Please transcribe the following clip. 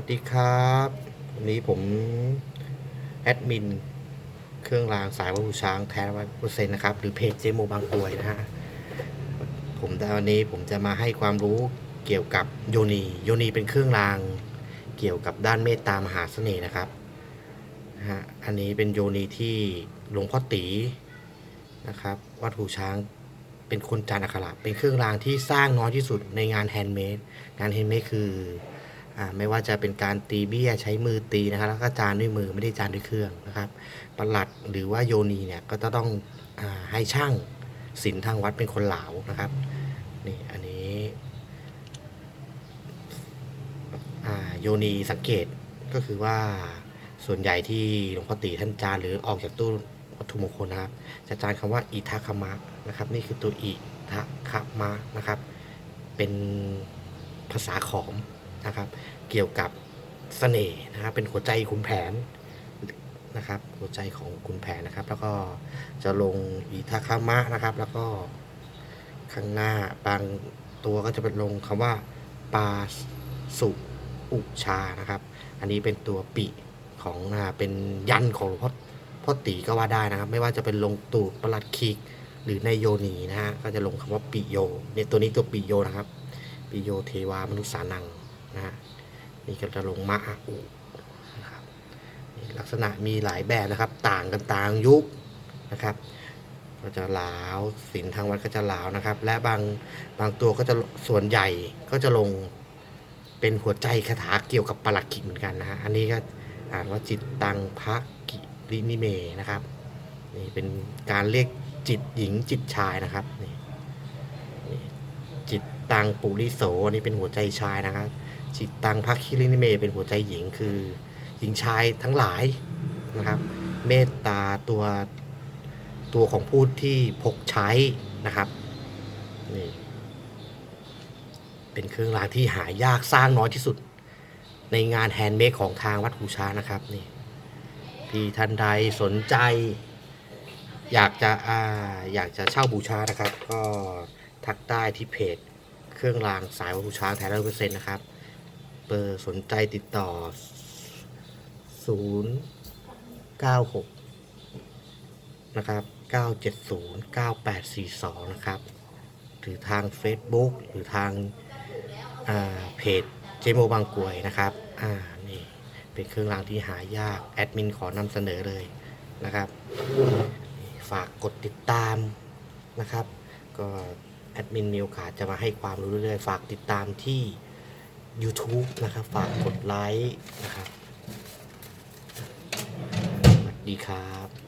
วัสดีครับวันนี้ผมแอดมิน เครื่องรางสายวัตถุช้างแท้ร้อยเปอร์เซ็นต์นะครับ หรือเพจเจโมบางกรวยนะฮะผมแต่วันนี้ผมจะมาให้ความรู้เกี่ยวกับโยนีโยนีเป็นเครื่องรางเกี่ยวกับด้านเมตตามหาเสน่ห์นะครับนะฮะอันนี้เป็นโยนีที่หลวงพ่อตีนะครับ วัตถุช้างเป็นคนจานอักขระเป็นเครื่องรางที่สร้างน้อยที่สุดในงานแฮนด์เมดงานแฮนด์เมดคือ ไม่ว่าจะเป็นการตีเบี้ยใช้มือตีนะครับแล้วก็จานด้วยมือไม่ได้จานด้วยเครื่องนะครับประหลัดหรือว่าโยนีเนี่ยก็จะต้องอให้ช่างศิลป์ทางวัดเป็นคนเหลานะครับนี่อันนี้โยนีสังเกตก็คือว่าส่วนใหญ่ที่หลวงพ่อตีท่านจานหรือออกจากตู้วัตถุมงคลนะครับ จะจานคำว่าอิทัคมะนะครับ นี่คือตัวอิทัคมะนะครับ เป็นภาษาขอม นะครับ เกี่ยวกับเสน่ห์นะครับ เป็นหัวใจขุนแผนนะครับ หัวใจของขุนแผนนะครับ แล้วก็จะลงอิทัคมะนะครับ แล้วก็ข้างหน้าบางตัวก็จะเป็นลงคำว่าปาสุอุชานะครับ อันนี้เป็นตัวปิของอ่าเป็นยันของหลวงพ่อพ่อตีก็ว่าได้นะครับ ไม่ว่าจะเป็นลงตูดประหลัดคิกหรือในโยนีนะฮะก็จะลงคำว่าปิโยเนตัวนี้ตัวปิโยนะครับ ปิโยเทวามนุษย์สานัง นะนี่ก็จะลงมะอาอุนะครับลักษณะมีหลายแบบนะครับ ต่างกันต่างยุคนะครับ ก็จะหลาวศิลป์ทางวัดก็จะหลาวนะครับ และบางบางตัวก็จะส่วนใหญ่ก็จะลงเป็นหัวใจคาถาเกี่ยวกับประหลัดขิกเหมือนกันนะฮะอันนี้ก็อ่านว่าจิตตังพระกิรินิเมนะครับนี่เป็นการเรียกจิตหญิงจิตชายนะครับนี่นี่จิตตังปุริโสอันนี้เป็นหัวใจชายนะครับ จิตตังพักคิรินิเมเป็นหัวใจหญิงคือ หญิงชายทั้งหลายนะครับ เมตตาตัวตัวของผู้ที่พกใช้นะครับนี่เป็นเครื่องรางที่หายากสร้างน้อยที่สุด ในงานแฮนด์เมดของทางวัดหูช้านะครับนี่ที่ท่านใดสนใจ อยากจะอ่าอยากจะเช่าบูชานะครับ ก็ทักได้ที่เพจเครื่องรางสายวัตถุช้างแท้ร้อยเปอร์เซ็นต์นะครับ เบอร์สนใจติดต่อ 0 9 6 นะครับ 970 9842 นะครับ หรือทาง Facebook หรือทางาเพจเจโมบางกวยนะครับ อ่า นี่ เป็นเครื่องรางที่หายาก แอดมินขอนำเสนอเลยนะครับ ฝากกดติดตามนะครับ ก็แอดมินมีโอกาสจะมาให้ความรู้เรื่อยๆ ฝากติดตามที่ YouTube นะครับ ฝากกดไลค์นะครับ สวัสดีครับ